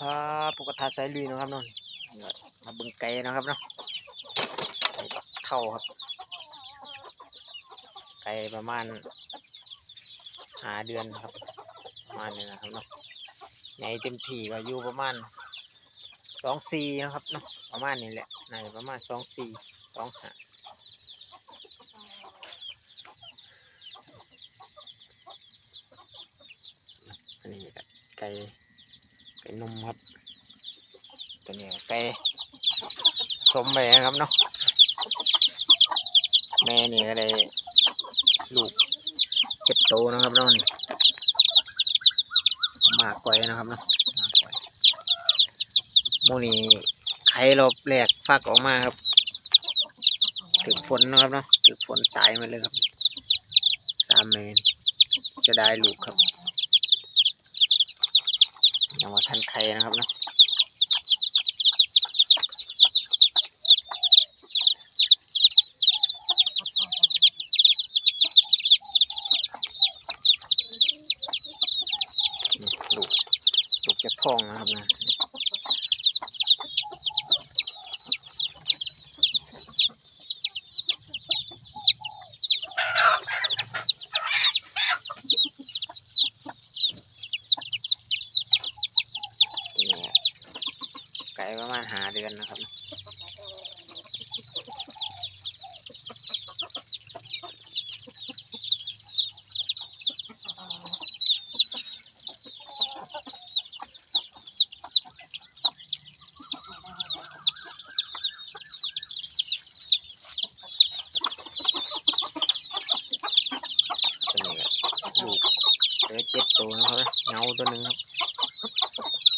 ครับปกติสายลุยนะครับนนมาบิ่งไก่นะครับเนาะไก่บักเท่าครับ ไก่ประมาณหาเดือนครับประมาณนี้นะครับเนาะใหญ่เต็มที่ก็อยู่ประมาณสองสี่นะครับเนาะประมาณนี้แหละในประมาณสองสี่สองห้าอันนี้ไก่ ไก่นมครับ ตัวนี้ไก่สมไปนะครับเนาะแม่นี่ก็ได้ลูกเจ็ดโตนะครับเนาะนี่หมากไว้นะครับเนาะหมากไว้โมนี่ไข่รอบแรกฟักออกมาครับถึงฝนนะครับเนาะถึงฝนตายมาเลยครับ สามเมนจะได้ลูกครับ ยังว่าทันใครนะครับเนาะ นี่ลูกลูกจะท้องนะครับนะนี่ ไก่ประมาณหาเดือนนะครับตัวนี้ลูกเหลือเจ็ดตัวนะครับเงาตัวหนึ่งครับ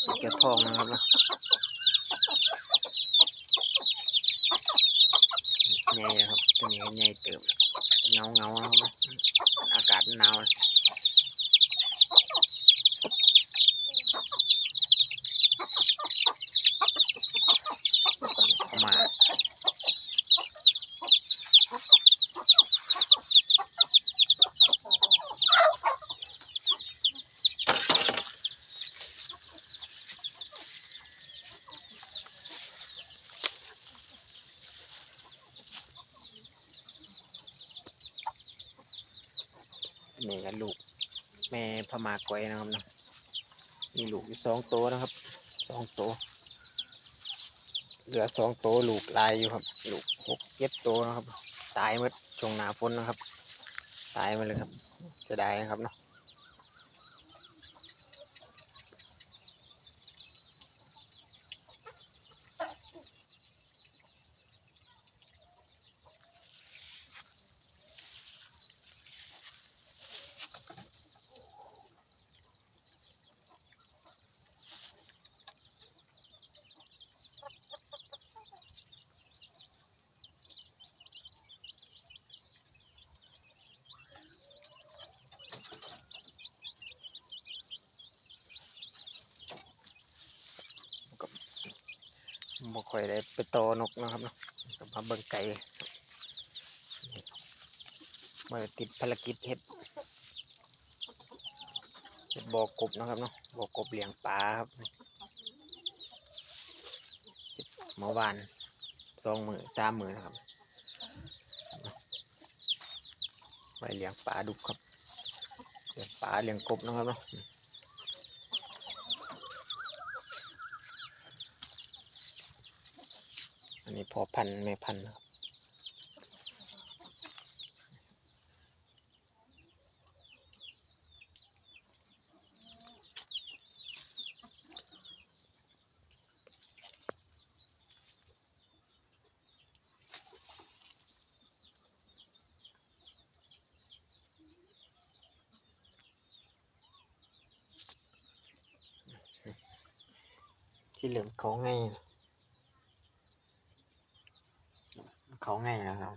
ลูกจะท้องนะครับนะใหญ่นะครับตัวนี้ก็ใหญ่เติมเงาเงาๆนะครับนะอากาศหนาวเอามา นี่ก็ลูก แม่พม่ากวยนะครับนะมีลูกอยู่สองตัวนะครับสองตัวเหลือสองตัวลูกลายอยู่ครับ ลูกหกเจ็ดตัวนะครับ ตายหมดช่วงหนาฝนนะครับ ตายหมาเลยครับเสียดายนะครับเนาะ บ่ค่อยได้ไปตอนกนะครับเนาะก็มาเบิ่งไก่มาติดภารกิจเฮ็ดเฮ็ดบ่อกบนะครับเนาะบ่อกบเลี้ยงปลาครับเฮ็ดเมื่อวานสองมือสามมือนะครับไว้เลี้ยงปลาดุกครับเลี้ยงปลาเลี้ยงกบนะครับเนาะ นนี้พอพันแม่พันครับที่เหลืองเขาง่ายนะ เขาไงนะครับ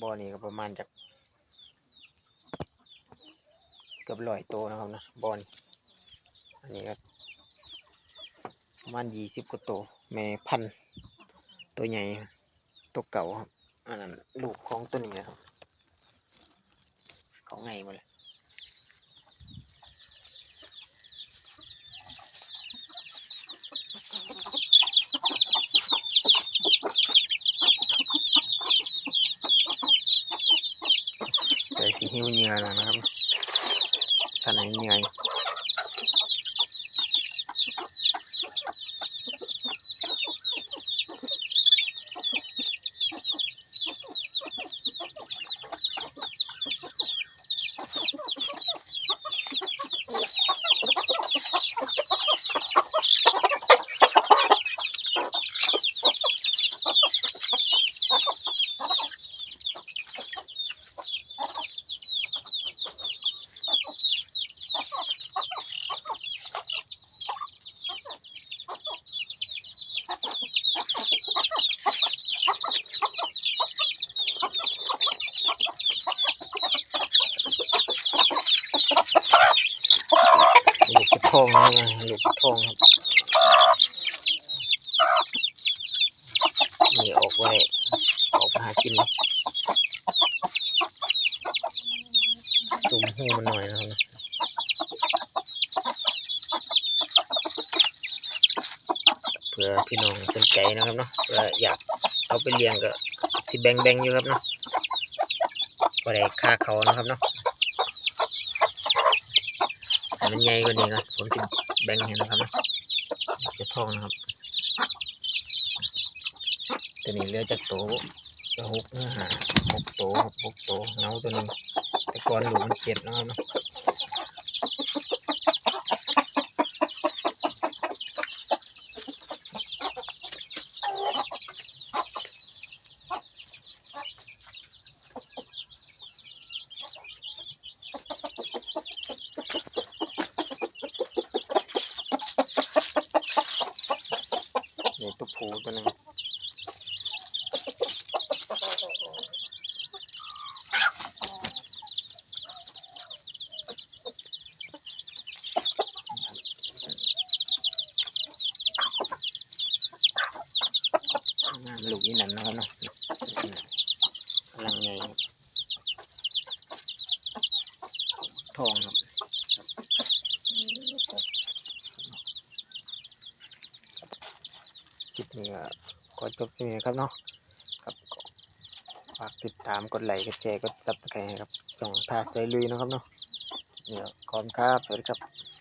บ่อนี้ก็ประมาณจากเกือบร้อยตัวนะครับนะบ่อนี้อันนี้ก็ประมาณยี่สิบกว่าตัวแม่พันตัวใหญ่ตัวเก่าครับอันนั้นลูกของตัวนี้นะครับเขาไงมดเลยใส่สีหิ้วเห งื่อแล้วนะครับท่านไหนเหนื่อย ลูกกระทงนะครับลูกกระทงครับนี่ออกไว้ ออกปหากินสุ่มหูมันหน่อยนะครับเพื่อพี่น้องสนใจนะครับเนาะเพื่ออยากเอาไปเลี้ยงก็สิแบงแบ่งๆอยู่ครับเนาะก็ได้ค่าเขานะครับเนาะถ้า มันใหญ่กว่านี้ก็ผมจะแบ่งให้นะครับนะจะท่องนะครับตัวนี้เรือจากโตจะหกเนื้อหาหกโตครับหกโตเงาตัวหนึงแต่ก่อนหลุมมันเจ็ดนะครับนะ นี่ตัวผูตัวนึงน้ำลูกนี่นั่นนะครับเนาะกำลังไงครับทองครับ ค ลิปนี้ก็ขอจบที่นี่ครับเนาะครับฝากติดตามกดไลค์กดแชร์กดซับสไครต์ครับส่งท่าใส่ลุยนะครับเนาะเนี่ยขอบคุณครับ สวัสดีครับ